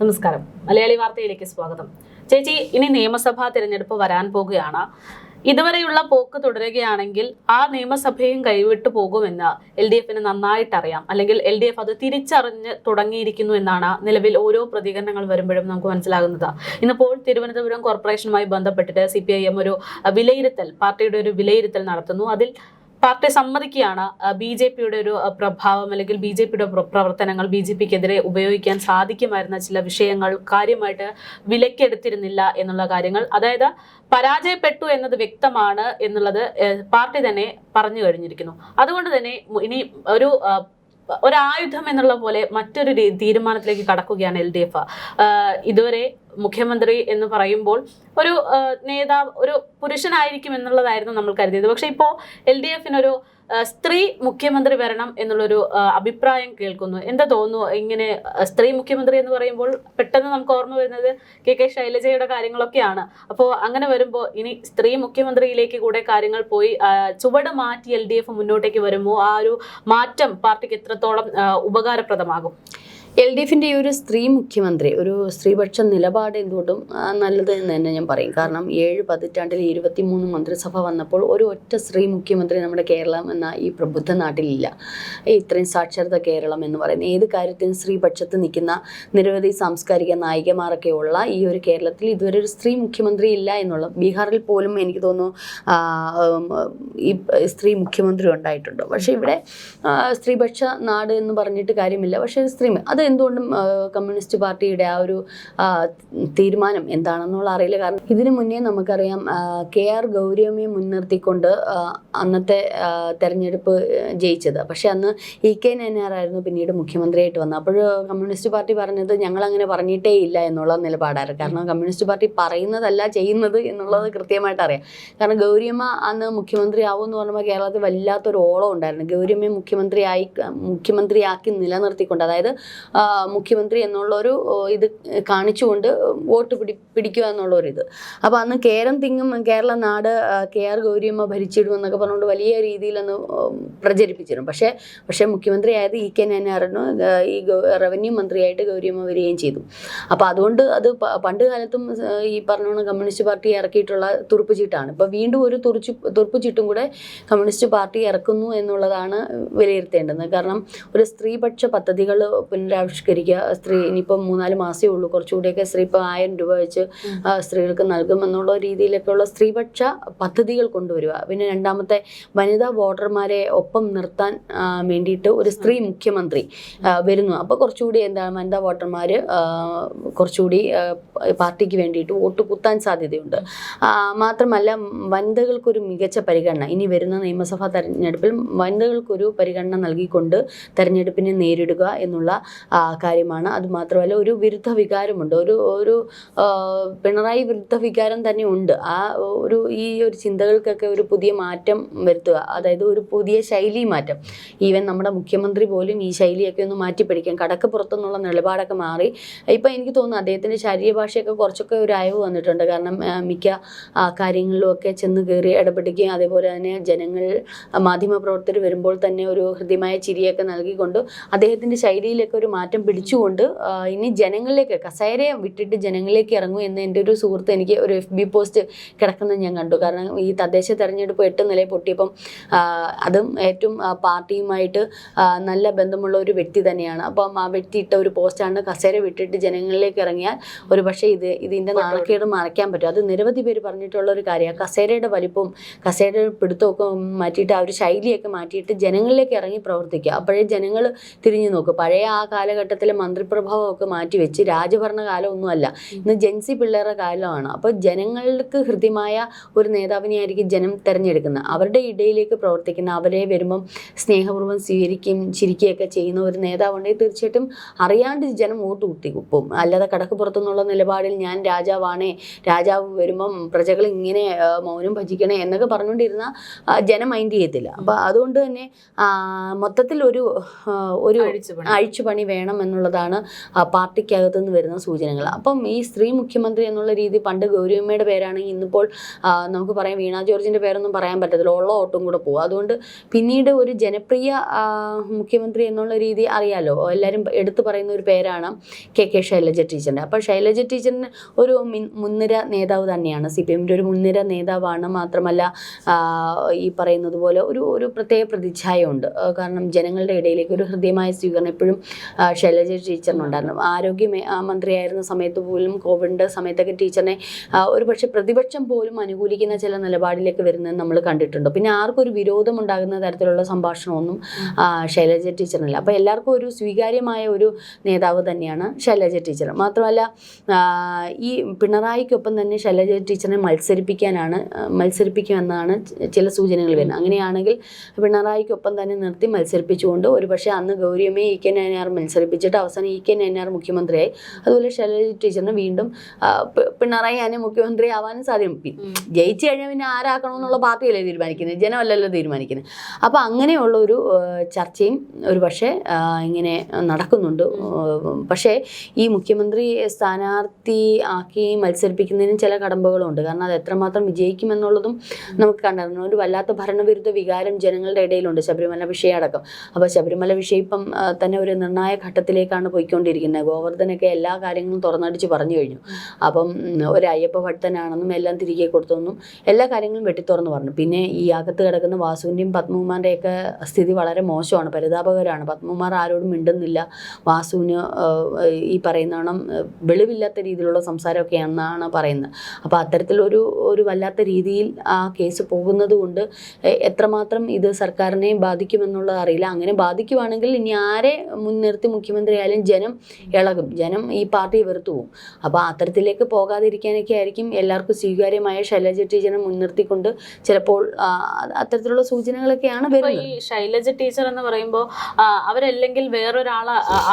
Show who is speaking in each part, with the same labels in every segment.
Speaker 1: നമസ്കാരം. മലയാളി വാർത്തയിലേക്ക് സ്വാഗതം. ചേച്ചി ഇനി നിയമസഭാ തിരഞ്ഞെടുപ്പ് വരാൻ പോകുകയാണ്. ഇതുവരെയുള്ള പോക്ക് തുടരുകയാണെങ്കിൽ ആ നിയമസഭയും കൈവിട്ടു പോകുമെന്ന് എൽ ഡി എഫിന് നന്നായിട്ട് അറിയാം അല്ലെങ്കിൽ എൽ ഡി എഫ് അത് തിരിച്ചറിഞ്ഞ് തുടങ്ങിയിരിക്കുന്നു എന്നാണ് നിലവിൽ ഓരോ പ്രതികരണങ്ങൾ വരുമ്പോഴും നമുക്ക് മനസ്സിലാകുന്നത്. ഇന്നിപ്പോൾ തിരുവനന്തപുരം കോർപ്പറേഷനുമായി ബന്ധപ്പെട്ടിട്ട് സി ഒരു വിലയിരുത്തൽ പാർട്ടിയുടെ ഒരു വിലയിരുത്തൽ നടത്തുന്നു. അതിൽ പാർട്ടി സമ്മതിക്കുകയാണ്. ബി ജെ പിയുടെ ഒരു പ്രഭാവം അല്ലെങ്കിൽ ബി ജെ പിയുടെ പ്രവർത്തനങ്ങൾ ബി ജെ പിക്കെതിരെ ഉപയോഗിക്കാൻ സാധിക്കുമായിരുന്ന ചില വിഷയങ്ങൾ കാര്യമായിട്ട് വിലക്കെടുത്തിരുന്നില്ല എന്നുള്ള കാര്യങ്ങൾ. അതായത് പരാജയപ്പെട്ടു എന്നത് വ്യക്തമാണ് എന്നുള്ളത് പാർട്ടി തന്നെ പറഞ്ഞു കഴിഞ്ഞിരിക്കുന്നു. അതുകൊണ്ട് തന്നെ ഇനി ഒരു ഒരായുധം എന്നുള്ള പോലെ മറ്റൊരു തീരുമാനത്തിലേക്ക് കടക്കുകയാണ് എൽ ഡി എഫ്. ഇതുവരെ മുഖ്യമന്ത്രി എന്ന് പറയുമ്പോൾ ഒരു നേതാവ് ഒരു പുരുഷനായിരിക്കും എന്നുള്ളതായിരുന്നു നമ്മൾ കരുതിയത്. പക്ഷേ ഇപ്പോൾ എൽ ഡി എഫിനൊരു സ്ത്രീ മുഖ്യമന്ത്രി വരണം എന്നുള്ളൊരു അഭിപ്രായം കേൾക്കുന്നു. എന്താ തോന്നുന്നു ഇങ്ങനെ സ്ത്രീ മുഖ്യമന്ത്രി എന്ന് പറയുമ്പോൾ പെട്ടെന്ന് നമുക്ക് ഓർമ്മ വരുന്നത് കെ കെ ശൈലജയുടെ കാര്യങ്ങളൊക്കെയാണ്. അപ്പോൾ അങ്ങനെ വരുമ്പോൾ ഇനി സ്ത്രീ മുഖ്യമന്ത്രിയിലേക്ക് കൂടെ കാര്യങ്ങൾ പോയി ചുവട് മാറ്റി എൽ മുന്നോട്ടേക്ക് വരുമ്പോൾ ആ ഒരു മാറ്റം പാർട്ടിക്ക് എത്രത്തോളം ഉപകാരപ്രദമാകും?
Speaker 2: എൽ ഡി എഫിന്റെ ഈ ഒരു സ്ത്രീ മുഖ്യമന്ത്രി ഒരു സ്ത്രീപക്ഷ നിലപാട് എന്തുകൊണ്ടും നല്ലത് എന്ന് തന്നെ ഞാൻ പറയും. കാരണം ഏഴ് പതിറ്റാണ്ടിൽ ഇരുപത്തിമൂന്ന് മന്ത്രിസഭ വന്നപ്പോൾ ഒരു ഒറ്റ സ്ത്രീ മുഖ്യമന്ത്രി നമ്മുടെ കേരളം എന്ന ഈ പ്രബുദ്ധ നാട്ടിലില്ല. ഇത്രയും സാക്ഷരത കേരളം എന്ന് പറയുന്നത് ഏത് കാര്യത്തിനും സ്ത്രീപക്ഷത്ത് നിൽക്കുന്ന നിരവധി സാംസ്കാരിക നായികമാരൊക്കെ ഉള്ള ഈ ഒരു കേരളത്തിൽ ഇതുവരെ ഒരു സ്ത്രീ മുഖ്യമന്ത്രി ഇല്ല എന്നുള്ളത് ബീഹാറിൽ പോലും എനിക്ക് തോന്നുന്നു ഈ സ്ത്രീ മുഖ്യമന്ത്രി ഉണ്ടായിട്ടുണ്ട്. പക്ഷേ ഇവിടെ സ്ത്രീപക്ഷ നാട് എന്ന് പറഞ്ഞിട്ട് കാര്യമില്ല. പക്ഷേ സ്ത്രീ അത് എന്തുകൊണ്ടും കമ്മ്യൂണിസ്റ്റ് പാർട്ടിയുടെ ആ ഒരു തീരുമാനം എന്താണെന്നുള്ള അറിയില്ല. കാരണം ഇതിനു മുന്നേ നമുക്കറിയാം കെ ആർ ഗൗരിയമ്മയെ മുൻനിർത്തിക്കൊണ്ട് അന്നത്തെ തെരഞ്ഞെടുപ്പ് ജയിച്ചത്. പക്ഷേ അന്ന് ഇ കെ നയനാറായിരുന്നു പിന്നീട് മുഖ്യമന്ത്രിയായിട്ട് വന്നത്. അപ്പോൾ കമ്മ്യൂണിസ്റ്റ് പാർട്ടി പറഞ്ഞത് ഞങ്ങൾ അങ്ങനെ പറഞ്ഞിട്ടേ ഇല്ല എന്നുള്ള നിലപാടായിരുന്നു കാരണം കമ്മ്യൂണിസ്റ്റ് പാർട്ടി പറയുന്നതല്ല ചെയ്യുന്നത് എന്നുള്ളത് കൃത്യമായിട്ട് അറിയാം. കാരണം ഗൗരിയമ്മ അന്ന് മുഖ്യമന്ത്രി ആവും എന്ന് പറഞ്ഞപ്പോൾ കേരളത്തിൽ വല്ലാത്തൊരു ഓളം ഉണ്ടായിരുന്നു. ഗൗരിയമ്മയെ മുഖ്യമന്ത്രിയായി മുഖ്യമന്ത്രിയാക്കി നിലനിർത്തിക്കൊണ്ട് അതായത് മുഖ്യമന്ത്രി എന്നുള്ളൊരു ഒരു ഇത് കാണിച്ചുകൊണ്ട് വോട്ട് പിടി പിടിക്കുക എന്നുള്ളൊരിത്. അപ്പോൾ അന്ന് കേരം തിങ്ങും കേരള നാട് കെ ആർ ഗൗരിയമ്മ ഭരിച്ചിടും എന്നൊക്കെ പറഞ്ഞുകൊണ്ട് വലിയ രീതിയിൽ അന്ന് പ്രചരിപ്പിച്ചിരുന്നു. പക്ഷേ പക്ഷേ മുഖ്യമന്ത്രി ആയത് ഇ കെ നായനായിരുന്നു ഈ റവന്യൂ മന്ത്രിയായിട്ട് ഗൗരിയമ്മ വരികയും ചെയ്തു. അപ്പോൾ അതുകൊണ്ട് അത് പണ്ട് കാലത്തും ഈ പറഞ്ഞോണം കമ്മ്യൂണിസ്റ്റ് പാർട്ടി ഇറക്കിയിട്ടുള്ള തുറുപ്പ് ചീട്ടാണ് ഇപ്പോൾ വീണ്ടും ഒരു തുറച്ചു തുറുപ്പ് ചീട്ടും കൂടെ കമ്മ്യൂണിസ്റ്റ് പാർട്ടി ഇറക്കുന്നു എന്നുള്ളതാണ് വിലയിരുത്തേണ്ടത്. കാരണം ഒരു സ്ത്രീപക്ഷ പദ്ധതികൾ പുനരാവിഷ്കരിക്കുക സ്ത്രീ ഇനിയിപ്പം മൂന്നാൽ മാസമേ ഉള്ളൂ. കുറച്ചുകൂടിയൊക്കെ സ്ത്രീ ഇപ്പോൾ ആയിരം രൂപ വെച്ച് സ്ത്രീകൾക്ക് നൽകുമെന്നുള്ള രീതിയിലൊക്കെയുള്ള സ്ത്രീപക്ഷ പദ്ധതികൾ കൊണ്ടുവരിക. പിന്നെ രണ്ടാമത്തെ വനിതാ വോട്ടർമാരെ ഒപ്പം നിർത്താൻ വേണ്ടിയിട്ട് ഒരു സ്ത്രീ മുഖ്യമന്ത്രി വരുന്നു. അപ്പോൾ കുറച്ചുകൂടി എന്താണ് വനിതാ വോട്ടർമാർ കുറച്ചുകൂടി പാർട്ടിക്ക് വേണ്ടിയിട്ട് വോട്ട് കുത്താൻ സാധ്യതയുണ്ട്. മാത്രമല്ല വനിതകൾക്കൊരു മികച്ച പരിഗണന ഇനി വരുന്ന നിയമസഭാ തെരഞ്ഞെടുപ്പിൽ വനിതകൾക്കൊരു പരിഗണന നൽകിക്കൊണ്ട് തെരഞ്ഞെടുപ്പിനെ നേരിടുക എന്നുള്ള കാര്യമാണ്. അത് മാത്രമല്ല ഒരു വിരുദ്ധ വികാരമുണ്ട്. ഒരു ഒരു പിണറായി വിരുദ്ധ വികാരം തന്നെ ഉണ്ട്. ആ ഒരു ഈ ഒരു ചിന്തകൾക്കൊക്കെ ഒരു പുതിയ മാറ്റം വരുത്തുക അതായത് ഒരു പുതിയ ശൈലി മാറ്റം. ഈവൻ നമ്മുടെ മുഖ്യമന്ത്രി പോലും ഈ ശൈലിയൊക്കെ ഒന്ന് മാറ്റിപ്പിടിക്കാൻ കടക്ക് പുറത്തുനിന്നുള്ള നിലപാടൊക്കെ മാറി. ഇപ്പം എനിക്ക് തോന്നുന്നു അദ്ദേഹത്തിന്റെ ശരീരഭാഷയൊക്കെ കുറച്ചൊക്കെ ഒരു അയവ് വന്നിട്ടുണ്ട്. കാരണം മിക്ക കാര്യങ്ങളിലും ഒക്കെ ചെന്ന് കയറി ഇടപെടുകയും അതേപോലെ തന്നെ ജനങ്ങൾ മാധ്യമപ്രവർത്തകർ വരുമ്പോൾ തന്നെ ഒരു ഹൃദ്യമായ ചിരിയൊക്കെ നൽകിക്കൊണ്ട് അദ്ദേഹത്തിന്റെ ശൈലിയിലൊക്കെ ഒരു മാറ്റം പിടിച്ചുകൊണ്ട് ഇനി ജനങ്ങളിലേക്ക് കസേരയെ വിട്ടിട്ട് ജനങ്ങളിലേക്ക് ഇറങ്ങും എന്ന് എന്റെ ഒരു സുഹൃത്ത് എനിക്ക് ഒരു എഫ് ബി പോസ്റ്റ് കിടക്കുന്നത് ഞാൻ കണ്ടു. കാരണം ഈ തദ്ദേശ തെരഞ്ഞെടുപ്പ് എട്ട് നില പൊട്ടിയപ്പം അതും ഏറ്റവും പാർട്ടിയുമായിട്ട് നല്ല ബന്ധമുള്ള ഒരു വ്യക്തി തന്നെയാണ്. അപ്പം ആ വ്യക്തി ഇട്ട ഒരു പോസ്റ്റാണ് കസേര വിട്ടിട്ട് ജനങ്ങളിലേക്ക് ഇറങ്ങിയാൽ ഒരു പക്ഷേ ഇത് ഇതിന്റെ നാണക്കേട് മറയ്ക്കാൻ പറ്റും. അത് നിരവധി പേര് പറഞ്ഞിട്ടുള്ള ഒരു കാര്യമാണ്. കസേരയുടെ വലിപ്പവും കസേരയുടെ പിടുത്തമൊക്കെ മാറ്റിയിട്ട് ആ ഒരു ശൈലിയൊക്കെ മാറ്റിയിട്ട് ജനങ്ങളിലേക്ക് ഇറങ്ങി പ്രവർത്തിക്കുക. അപ്പോഴേ ജനങ്ങൾ തിരിഞ്ഞു നോക്കും. പഴയ ആ കാലഘട്ടത്തിലെ മന്ത്രിപ്രഭാവമൊക്കെ മാറ്റി വെച്ച് രാജഭരണ കാലമൊന്നുമല്ല ഇന്ന് ജെൻസി പിള്ളേരുടെ കാലമാണ്. അപ്പോൾ ജനങ്ങൾക്ക് ഹൃദ്യമായ ഒരു നേതാവിനെയായിരിക്കും ജനം തിരഞ്ഞെടുക്കുന്നത്. അവരുടെ ഇടയിലേക്ക് പ്രവർത്തിക്കുന്ന അവരെ വരുമ്പം സ്നേഹപൂർവം സ്വീകരിക്കുകയും ചിരിക്കുകയൊക്കെ ചെയ്യുന്ന ഒരു നേതാവുണ്ടെങ്കിൽ തീർച്ചയായിട്ടും അറിയാണ്ട് ജനം വോട്ട് കുത്തിക്കുപ്പും അല്ലാതെ കടക്ക് പുറത്തുനിന്നുള്ള നിലപാടിൽ ഞാൻ രാജാവാണേ രാജാവ് വരുമ്പം പ്രജകൾ ഇങ്ങനെ മൗനം ഭജിക്കണേ എന്നൊക്കെ പറഞ്ഞുകൊണ്ടിരുന്ന ജനം മൈൻഡ് ചെയ്യത്തില്ല. അപ്പോൾ അതുകൊണ്ട് തന്നെ മൊത്തത്തിൽ ഒരു ഒരു
Speaker 1: അഴിച്ചുപണി.
Speaker 2: അഴിച്ചുപണി വേണം എന്നുള്ളതാണ് പാർട്ടിക്കകത്ത് നിന്ന് വരുന്ന സൂചനകൾ. അപ്പം ഈ സ്ത്രീ മുഖ്യമന്ത്രി എന്നുള്ള രീതി പണ്ട് ഗൗരിയമ്മയുടെ പേരാണെങ്കിൽ ഇന്നിപ്പോൾ നമുക്ക് പറയാം വീണ ജോർജിന്റെ പേരൊന്നും പറയാൻ പറ്റത്തില്ല. ഉള്ള ഓട്ടും കൂടെ പോകും. അതുകൊണ്ട് പിന്നീട് ഒരു ജനപ്രിയ മുഖ്യമന്ത്രി എന്നുള്ള രീതി അറിയാലോ? എല്ലാവരും എടുത്തു പറയുന്ന ഒരു പേരാണ് കെ കെ ശൈലജ ടീച്ചറിന്റെ അപ്പോൾ ശൈലജ ടീച്ചറിന് ഒരു മിൻ- മുൻനിര നേതാവ് തന്നെയാണ്. സി പി എമ്മിന്റെ ഒരു മുൻനിര നേതാവാണ് മാത്രമല്ല ഈ പറയുന്നത് പോലെ ഒരു ഒരു പ്രത്യേക പ്രതിച്ഛായ ഉണ്ട് കാരണം ജനങ്ങളുടെ ഇടയിലേക്ക് ഒരു ഹൃദ്യമായ സ്വീകരണം എപ്പോഴും ശൈലജ ടീച്ചറിനുണ്ടായിരുന്നു ആരോഗ്യ മന്ത്രിയായിരുന്ന സമയത്ത് പോലും കോവിഡിന്റെ സമയത്തൊക്കെ ടീച്ചറിനെ ഒരു പക്ഷേ പ്രതിപക്ഷം പോലും അനുകൂലിക്കുന്ന ചില നിലപാടിലേക്ക് വരുന്നത് നമ്മൾ കണ്ടിട്ടുണ്ട്. പിന്നെ ആർക്കും ഒരു വിരോധം ഉണ്ടാകുന്ന തരത്തിലുള്ള സംഭാഷണമൊന്നും ശൈലജ ടീച്ചറിനില്ല അപ്പോൾ എല്ലാവർക്കും ഒരു സ്വീകാര്യമായ ഒരു നേതാവ് തന്നെയാണ് ശൈലജ ടീച്ചർ മാത്രമല്ല ഈ പിണറായിക്കൊപ്പം തന്നെ ശൈലജ ടീച്ചറിനെ മത്സരിപ്പിക്കാനാണ് മത്സരിപ്പിക്കുമെന്നാണ് ചില സൂചനകൾ വരുന്നത്. അങ്ങനെയാണെങ്കിൽ പിണറായിക്കൊപ്പം തന്നെ നിർത്തി മത്സരിപ്പിച്ചുകൊണ്ട് ഒരു പക്ഷേ അന്ന് ഗൗരിയമ്മയെ ഇ കെ നയനാർ മത്സരിപ്പിച്ചിട്ട് അവസാനം ഇ കെ നയനാർ മുഖ്യമന്ത്രിയായി. അതുപോലെ ശൈലജ ടീച്ചറിന് വീണ്ടും പിണറായി ഞാൻ മുഖ്യമന്ത്രി ആവാനും സാധ്യത പി- ജയിച്ചു കഴിഞ്ഞാൽ പിന്നെ ആരാക്കണമെന്നുള്ള പാർട്ടിയല്ലേ തീരുമാനിക്കുന്നത് ജനമല്ലല്ലോ തീരുമാനിക്കുന്നത് അപ്പോൾ അങ്ങനെയുള്ള ഒരു ചർച്ചയും ഒരു പക്ഷേ ഇങ്ങനെ നടക്കുന്നുണ്ട്. പക്ഷേ ഈ മുഖ്യമന്ത്രി സ്ഥാനാർത്ഥി ആക്കി മത്സരിപ്പിക്കുന്നതിനും ചില കടമ്പകളുണ്ട്. കാരണം അത് എത്രമാത്രം വിജയിക്കുമെന്നുള്ളതും നമുക്ക് കണ്ടറിയണം ഒരു വല്ലാത്ത ഭരണവിരുദ്ധ വികാരം ജനങ്ങളുടെ ഇടയിലുണ്ട് ശബരിമല വിഷയം അടക്കം അപ്പോൾ ശബരിമല വിഷയം ഇപ്പം തന്നെ ഒരു നിർണായ ഘട്ടത്തിലേക്കാണ് പോയിക്കൊണ്ടിരിക്കുന്നത്. ഗോവർദ്ധനൊക്കെ എല്ലാ കാര്യങ്ങളും തുറന്നടിച്ച് പറഞ്ഞു കഴിഞ്ഞു. അപ്പം ഒരു അയ്യപ്പ ഭക്തനാണെന്നും എല്ലാം തിരികെ കൊടുത്തെന്നും എല്ലാ കാര്യങ്ങളും വെട്ടിത്തുറന്ന് പറഞ്ഞു. പിന്നെ ഈ അകത്ത് കിടക്കുന്ന വാസുവിന്റെയും പത്മകുമാറിന്റെയൊക്കെ സ്ഥിതി വളരെ മോശമാണ്. പരിതാപകരമാണ് പത്മകുമാർ ആരോടും മിണ്ടുന്നില്ല. വാസുവിന് ഈ പറയുന്നവണ്ണം വെളിവില്ലാത്ത രീതിയിലുള്ള സംസാരമൊക്കെയാണെന്നാണ് പറയുന്നത്. അപ്പോൾ അത്തരത്തിലൊരു ഒരു വല്ലാത്ത രീതിയിൽ ആ കേസ് പോകുന്നത് കൊണ്ട് എത്രമാത്രം ഇത് സർക്കാരിനെ ബാധിക്കുമെന്നുള്ളത് അറിയില്ല. അങ്ങനെ ബാധിക്കുവാണെങ്കിൽ ഇനി ആരെ മുൻനിർത്തി മുഖ്യമന്ത്രിയായാലും ജനം ഇളകും. ജനം ഈ പാർട്ടി വെറുത്തു പോകും അപ്പോൾ അത്തരത്തിലേക്ക് പോകാതിരിക്കാനൊക്കെ ആയിരിക്കും എല്ലാവർക്കും സ്വീകാര്യമായ ശൈലജ ടീച്ചറിനെ മുൻനിർത്തിക്കൊണ്ട് ചിലപ്പോൾ അത്തരത്തിലുള്ള സൂചനകളൊക്കെയാണ് വരുന്നത്
Speaker 1: ഈ ശൈലജ ടീച്ചർ എന്ന് പറയുമ്പോൾ അവരല്ലെങ്കിൽ വേറൊരാൾ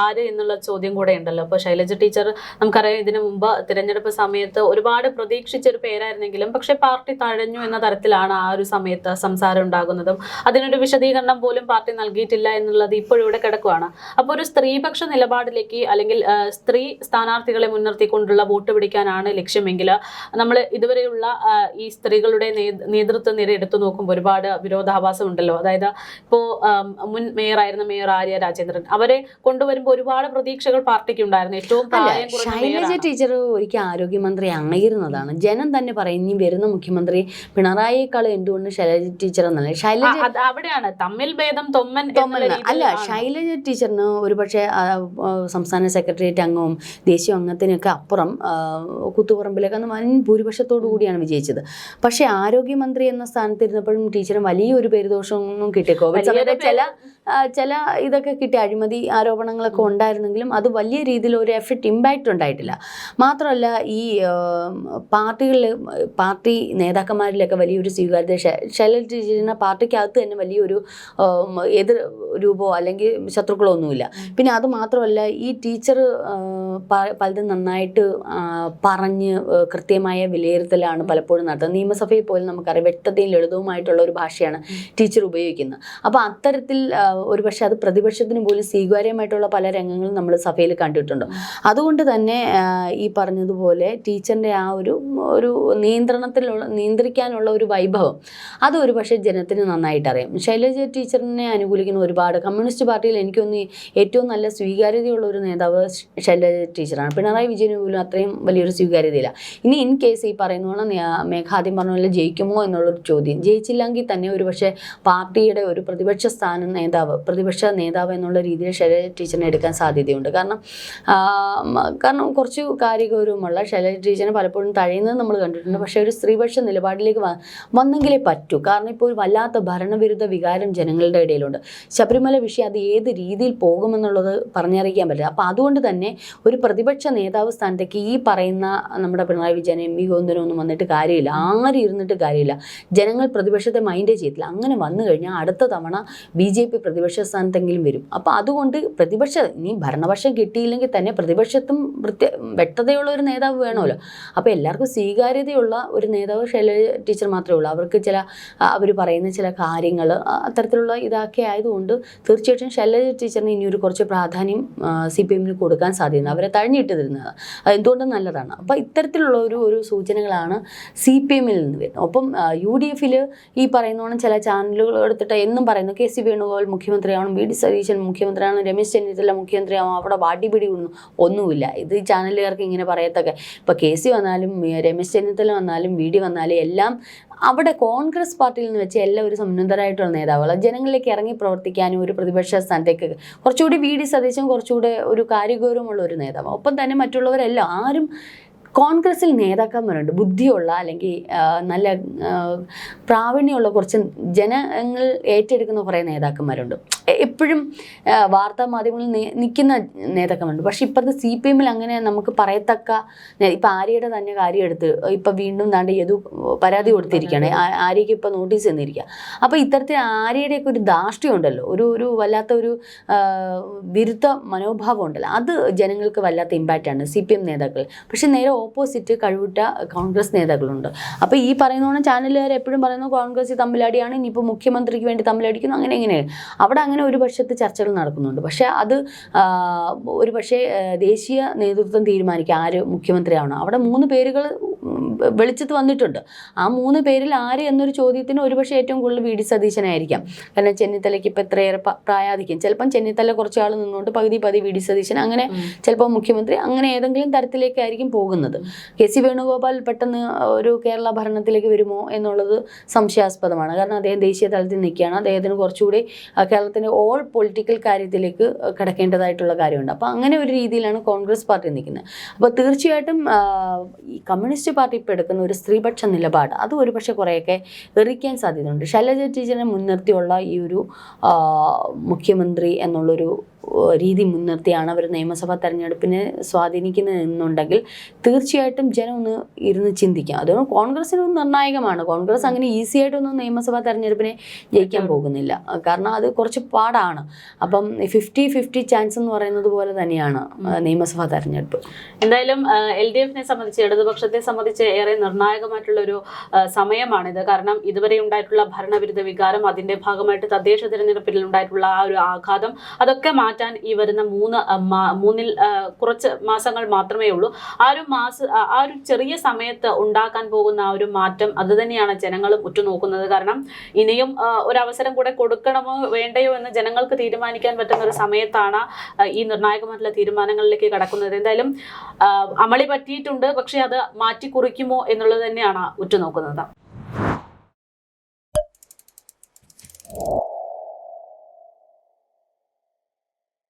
Speaker 1: ആര് എന്നുള്ള ചോദ്യം കൂടെ ഉണ്ടല്ലോ. അപ്പോൾ ശൈലജ ടീച്ചർ നമുക്കറിയാം ഇതിനു മുമ്പ് തിരഞ്ഞെടുപ്പ് സമയത്ത് ഒരുപാട് പ്രതീക്ഷിച്ച ഒരു പേരായിരുന്നെങ്കിലും പക്ഷേ പാർട്ടി തഴഞ്ഞു എന്ന തരത്തിലാണ് ആ ഒരു സമയത്ത് സംസാരം ഉണ്ടാകുന്നതും. അതിനൊരു വിശദീകരണം പോലും പാർട്ടി നൽകിയിട്ടില്ല എന്നുള്ളത് ഇപ്പോഴും ഇവിടെ കിടക്കുവാണ്. അപ്പോൾ ഒരു സ്ത്രീപക്ഷ നിലപാടിലേക്ക് അല്ലെങ്കിൽ സ്ത്രീ സ്ഥാനാർത്ഥികളെ മുൻനിർത്തിക്കൊണ്ടുള്ള വോട്ട് പിടിക്കാനാണ് ലക്ഷ്യമെങ്കിൽ നമ്മൾ ഇതുവരെയുള്ള ഈ സ്ത്രീകളുടെ നേതൃത്വ നിര എടുത്തു നോക്കുമ്പോൾ ഒരുപാട് വിരോധാഭാസം ഉണ്ടല്ലോ. അതായത് ഇപ്പോൾ മുൻ മേയറായിരുന്ന മേയർ ആര്യ രാജേന്ദ്രൻ അവരെ കൊണ്ടുവരുമ്പോൾ ഒരുപാട് പ്രതീക്ഷകൾ പാർട്ടിക്ക് ഉണ്ടായിരുന്നു. ഏറ്റവും
Speaker 2: ശൈലജ ടീച്ചർ ഒരിക്കൽ ആരോഗ്യമന്ത്രി ആയിരുന്നതാണ് ജനം തന്നെ പറയും ഇനി വരുന്ന മുഖ്യമന്ത്രി പിണറായിയേക്കാൾ എന്തുകൊണ്ട് ശൈലജ ടീച്ചർ എന്നല്ല ശൈലജ
Speaker 1: അവിടെയാണ്. തമ്മിൽ ഭേദം തൊമ്മൻ എന്നുള്ള
Speaker 2: അല്ല. ശൈലജ ടീച്ചറിന് ഒരുപക്ഷെ ആ, സംസ്ഥാന സെക്രട്ടേറിയറ്റ് അംഗവും ദേശീയ അംഗത്തിനൊക്കെ അപ്പുറം കുത്തുപറമ്പിലൊക്കെ അന്ന് വൻ ഭൂരിപക്ഷത്തോടു കൂടിയാണ് വിജയിച്ചത്. പക്ഷേ ആരോഗ്യമന്ത്രി എന്ന സ്ഥാനത്തിരുന്നപ്പോഴും ടീച്ചറും വലിയൊരു പേരുദോഷമൊന്നും കിട്ടിക്കോ കോവിഡ് സമയത്ത് ചില ചില ഇതൊക്കെ കിട്ടിയ അഴിമതി ആരോപണങ്ങളൊക്കെ ഉണ്ടായിരുന്നെങ്കിലും അത് വലിയ രീതിയിൽ ഒരു എഫക്റ്റ് ഇമ്പാക്റ്റ് ഉണ്ടായിട്ടില്ല. മാത്രമല്ല ഈ പാർട്ടികളിൽ പാർട്ടി നേതാക്കന്മാരിലൊക്കെ വലിയൊരു സ്വീകാര്യത ശൈലജ ടീച്ചറിന് പാർട്ടിക്കകത്ത് തന്നെ വലിയൊരു എതിർ രൂപമോ അല്ലെങ്കിൽ ശത്രുക്കളോ ഒന്നുമില്ല. പിന്നെ അത് മാത്രമല്ല ഈ ടീച്ചർ പലതും നന്നായിട്ട് പറഞ്ഞ് കൃത്യമായ വിലയിരുത്തലാണ് പലപ്പോഴും നടത്തുന്നത്. നിയമസഭയിൽ പോലും നമുക്കറിയാം വ്യക്തതയും ലളിതവുമായിട്ടുള്ള ഒരു ഭാഷയാണ് ടീച്ചർ ഉപയോഗിക്കുന്നത്. അപ്പോൾ അത്തരത്തിൽ ഒരുപക്ഷെ അത് പ്രതിപക്ഷത്തിന് പോലും സ്വീകാര്യമായിട്ടുള്ള പല രംഗങ്ങളും നമ്മൾ സഭയിൽ കണ്ടിട്ടുണ്ട്. അതുകൊണ്ട് തന്നെ ഈ പറഞ്ഞതുപോലെ ടീച്ചറിന്റെ ആ ഒരു ഒരു നിയന്ത്രണത്തിലുള്ള നിയന്ത്രിക്കാനുള്ള ഒരു വൈഭവം അത് ഒരു പക്ഷേ ജനത്തിന് നന്നായിട്ട് അറിയാം. ശൈലജ ടീച്ചറിനെ അനുകൂലിക്കുന്ന ഒരുപാട് കമ്മ്യൂണിസ്റ്റ് പാർട്ടിയിൽ എനിക്കൊന്ന് ഏറ്റവും നല്ല സ്വീകാര്യതയുള്ള ഒരു നേതാവ് ശൈലജ ടീച്ചറാണ്. പിണറായി വിജയന് പോലും അത്രയും വലിയൊരു സ്വീകാര്യതയില്ല. ഇനി ഇൻ കേസ് ഈ പറയുന്ന പോലെ മേഘാദ്യം പറഞ്ഞ പോലെ ജയിക്കുമോ എന്നുള്ളൊരു ചോദ്യം. ജയിച്ചില്ലെങ്കിൽ തന്നെ ഒരു പക്ഷേ പാർട്ടിയുടെ ഒരു പ്രതിപക്ഷ സ്ഥാനം നേതാവ് പ്രതിപക്ഷ നേതാവ് എന്നുള്ള രീതിയിൽ ശൈലജ ടീച്ചറിനെ എടുക്കാൻ സാധ്യതയുണ്ട്. കാരണം കാരണം കുറച്ച് കാര്യഗൗരവമുള്ള ശൈലജ ടീച്ചറിനെ പലപ്പോഴും തഴയുന്നത് നമ്മൾ കണ്ടിട്ടുണ്ട്. പക്ഷേ ഒരു സ്ത്രീപക്ഷ നിലപാടിലേക്ക് വന്നെങ്കിലേ പറ്റൂ. കാരണം ഇപ്പോൾ ഒരു വല്ലാത്ത ഭരണവിരുദ്ധ വികാരം ജനങ്ങളുടെ ഇടയിലുണ്ട്. ശബരിമല വിഷയം അത് ഏത് രീതിയിൽ പോകുമെന്നുള്ളത് പറഞ്ഞറിയിക്കാൻ പറ്റില്ല. അപ്പോൾ അതുകൊണ്ട് തന്നെ ഒരു പ്രതിപക്ഷ നേതാവ് സ്ഥാനത്തേക്ക് ഈ പറയുന്ന നമ്മുടെ പിണറായി വിജയൻ എം വി ഒന്നും വന്നിട്ട് കാര്യമില്ല. ആരും ഇരുന്നിട്ട് കാര്യമില്ല. ജനങ്ങൾ പ്രതിപക്ഷത്തെ മൈൻഡേ ചെയ്തില്ല അങ്ങനെ വന്നു കഴിഞ്ഞാൽ അടുത്ത തവണ ബി ജെ പി പ്രതിപക്ഷ സ്ഥാനത്തെങ്കിലും വരും. അപ്പോൾ അതുകൊണ്ട് പ്രതിപക്ഷ ഇനി ഭരണപക്ഷം കിട്ടിയില്ലെങ്കിൽ തന്നെ പ്രതിപക്ഷത്തും വൃത്യ വ്യക്തതയുള്ള ഒരു നേതാവ് വേണമല്ലോ. അപ്പോൾ എല്ലാവർക്കും സ്വീകാര്യതയുള്ള ഒരു നേതാവ് ശൈലജ ടീച്ചർ മാത്രമേ ഉള്ളൂ. അവർക്ക് ചില അവർ പറയുന്ന ചില കാര്യങ്ങൾ അത്തരത്തിലുള്ള ഇതൊക്കെ ആയതുകൊണ്ട് തീർച്ചയായിട്ടും ശൈലജ ടീച്ചറിന് ഇനി ഒരു കുറച്ച് പ്രാധാന്യം സി പി എമ്മിന് കൊടുക്കാൻ സാധ്യത അവരെ തഴഞ്ഞിട്ട് തരുന്നത് എന്തുകൊണ്ടും നല്ലതാണ്. അപ്പോൾ ഇത്തരത്തിലുള്ള ഒരു ഒരു സൂചനകളാണ് സി പി എമ്മിൽ നിന്ന് വരുന്നത്. ഒപ്പം യു ഡി എഫിൽ ഈ പറയുന്നോണം ചില ചാനലുകൾ എടുത്തിട്ട് എന്നും പറയുന്നു കെ സി വേണുഗോപാൽ മുഖ്യമന്ത്രിയാവണം വി ഡി സതീശൻ മുഖ്യമന്ത്രിയാണ് രമേശ് ചെന്നിത്തല മുഖ്യമന്ത്രിയാവും അവിടെ വാടിപിടി ഒന്നും ഒന്നുമില്ല. ഇത് ഈ ചാനലുകാർക്ക് ഇങ്ങനെ പറയത്തൊക്കെ. ഇപ്പോൾ കെ സി വന്നാലും രമേശ് ചെന്നിത്തല വന്നാലും വി ഡി വന്നാലും എല്ലാം അവിടെ കോൺഗ്രസ് പാർട്ടിയിൽ നിന്ന് വെച്ച് എല്ലാവരും സമുന്നതരായിട്ടുള്ള നേതാവുകൾ. ജനങ്ങളിലേക്ക് ഇറങ്ങി പ്രവർത്തിക്കാനും ഒരു പ്രതിപക്ഷ സ്ഥാനത്തേക്ക് കുറച്ചുകൂടി വി ഡി സതീശൻ കുറച്ചുകൂടെ ഒരു കാര്യഗൗരവമുള്ള ഒരു നേതാവ് ഒപ്പം തന്നെ മറ്റുള്ളവരെല്ലാം ആരും കോൺഗ്രസിൽ നേതാക്കന്മാരുണ്ട്. ബുദ്ധിയുള്ള അല്ലെങ്കിൽ നല്ല പ്രാവീണ്യമുള്ള കുറച്ച് ജനങ്ങൾ ഏറ്റെടുക്കുന്ന കുറേ നേതാക്കന്മാരുണ്ട്. എപ്പോഴും വാർത്താ മാധ്യമങ്ങളിൽ നിൽക്കുന്ന നേതാക്കന്മാരുണ്ട്. പക്ഷേ ഇപ്പോഴത്തെ സി പി എമ്മിൽ അങ്ങനെ നമുക്ക് പറയത്തക്ക ഇപ്പം ആര്യയുടെ തന്നെ കാര്യം എടുത്ത് ഇപ്പം വീണ്ടും താണ്ട് യദു പരാതി കൊടുത്തിരിക്കുകയാണ് ആര്യയ്ക്ക് ഇപ്പം നോട്ടീസ് തന്നിരിക്കുക അപ്പോൾ ഇത്തരത്തിൽ ആര്യയുടെയൊക്കെ ഒരു ധാർഷ്ട്യം ഉണ്ടല്ലോ. ഒരു ഒരു വല്ലാത്ത ഒരു വിരുദ്ധ മനോഭാവം ഉണ്ടല്ലോ. അത് ജനങ്ങൾക്ക് വല്ലാത്ത ഇമ്പാക്റ്റാണ് സി പി എം നേതാക്കൾ. പക്ഷേ നേരെ ഓപ്പോസിറ്റ് കഴിവിട്ട കോൺഗ്രസ് നേതാക്കളുണ്ട്. അപ്പോൾ ഈ പറയുന്നോണം ചാനലുകാർ എപ്പോഴും പറയുന്നു കോൺഗ്രസ് തമ്മിലടിയാണ് ഇനിയിപ്പോൾ മുഖ്യമന്ത്രിക്ക് വേണ്ടി തമ്മിലടിക്കുന്നു അങ്ങനെ ഇങ്ങനെ അവിടെ അങ്ങനെ ഒരു പക്ഷത്ത് ചർച്ചകൾ നടക്കുന്നുണ്ട്. പക്ഷേ അത് ഒരു പക്ഷേ ദേശീയ നേതൃത്വം തീരുമാനിക്കുക ആര് മുഖ്യമന്ത്രിയാവണം. അവിടെ മൂന്ന് പേരുകൾ വെളിച്ചത്ത് വന്നിട്ടുണ്ട്. ആ മൂന്ന് പേരിൽ ആര് എന്നൊരു ചോദ്യത്തിന് ഒരുപക്ഷെ ഏറ്റവും കൂടുതൽ വി ഡി സതീശനായിരിക്കാം. കാരണം ചെന്നിത്തലയ്ക്ക് ഇപ്പം എത്രയേറെ പ്രായാധിക്യം. ചിലപ്പം ചെന്നിത്തല കുറച്ച് ആൾ നിന്നുകൊണ്ട് പകുതി പകുതി വി ഡി സതീശൻ അങ്ങനെ ചിലപ്പോൾ മുഖ്യമന്ത്രി അങ്ങനെ ഏതെങ്കിലും തരത്തിലേക്കായിരിക്കും പോകുന്നത്. കെ സി വേണുഗോപാൽ പെട്ടെന്ന് ഒരു കേരള ഭരണത്തിലേക്ക് വരുമോ എന്നുള്ളത് സംശയാസ്പദമാണ്. കാരണം അദ്ദേഹം ദേശീയ തലത്തിൽ നിൽക്കുകയാണ്. അദ്ദേഹത്തിന് കുറച്ചുകൂടി ആ, കേരളത്തിന്റെ ഓൾ പൊളിറ്റിക്കൽ കാര്യത്തിലേക്ക് കിടക്കേണ്ടതായിട്ടുള്ള കാര്യമുണ്ട്. അപ്പോൾ അങ്ങനെ ഒരു രീതിയിലാണ് കോൺഗ്രസ് പാർട്ടി നിൽക്കുന്നത്. അപ്പോൾ തീർച്ചയായിട്ടും ഈ കമ്മ്യൂണിസ്റ്റ് പാർട്ടി ഇപ്പോൾ എടുക്കുന്ന ഒരു സ്ത്രീപക്ഷ നിലപാട് അത് ഒരു പക്ഷേ കുറേയൊക്കെ എറിക്കാൻ സാധ്യതയുണ്ട്. ശൈലജ ടീച്ചറിനെ മുൻനിർത്തിയുള്ള ഈ ഒരു മുഖ്യമന്ത്രി എന്നുള്ളൊരു രീതി മുൻനിർത്തിയാണ് അവർ നിയമസഭാ തെരഞ്ഞെടുപ്പിനെ സ്വാധീനിക്കുന്നത് എന്നുണ്ടെങ്കിൽ തീർച്ചയായിട്ടും ജനം ഒന്ന് ഇരുന്ന് ചിന്തിക്കാം. അതുകൊണ്ട് കോൺഗ്രസിന് നിർണായകമാണ്. കോൺഗ്രസ് അങ്ങനെ ഈസി ആയിട്ടൊന്നും നിയമസഭാ തെരഞ്ഞെടുപ്പിനെ ജയിക്കാൻ പോകുന്നില്ല. കാരണം അത് കുറച്ച് പാടാണ്. അപ്പം ഫിഫ്റ്റി ഫിഫ്റ്റി ചാൻസ് എന്ന് പറയുന്നത് പോലെ തന്നെയാണ് നിയമസഭാ തെരഞ്ഞെടുപ്പ്.
Speaker 1: എന്തായാലും എൽ ഡി എഫിനെ സംബന്ധിച്ച് ഇടതുപക്ഷത്തെ സംബന്ധിച്ച് ഏറെ നിർണായകമായിട്ടുള്ള ഒരു സമയമാണിത്. കാരണം ഇതുവരെ ഉണ്ടായിട്ടുള്ള ഭരണവിരുദ്ധ വികാരം അതിന്റെ ഭാഗമായിട്ട് തദ്ദേശ തിരഞ്ഞെടുപ്പിൽ ഉണ്ടായിട്ടുള്ള ആ ഒരു ആഘാതം അതൊക്കെ മാറ്റാൻ ഈ വരുന്ന മൂന്ന് മൂന്നിൽ കുറച്ച് മാസങ്ങൾ മാത്രമേ ഉള്ളൂ. ആ ഒരു മാസ ആ ഒരു ചെറിയ സമയത്ത് ഉണ്ടാക്കാൻ പോകുന്ന ആ ഒരു മാറ്റം അത് തന്നെയാണ് ജനങ്ങളും ഉറ്റുനോക്കുന്നത്. കാരണം ഇനിയും ഒരു അവസരം കൂടെ കൊടുക്കണമോ വേണ്ടയോ എന്ന് ജനങ്ങൾക്ക് തീരുമാനിക്കാൻ പറ്റുന്ന ഒരു സമയത്താണ് ഈ നിർണായകമായിട്ടുള്ള തീരുമാനങ്ങളിലേക്ക് കടക്കുന്നത്. എന്തായാലും അമളി പറ്റിയിട്ടുണ്ട്. പക്ഷെ അത് മാറ്റി കുറിക്കുമോ എന്നുള്ളത് തന്നെയാണ് ഉറ്റുനോക്കുന്നത്.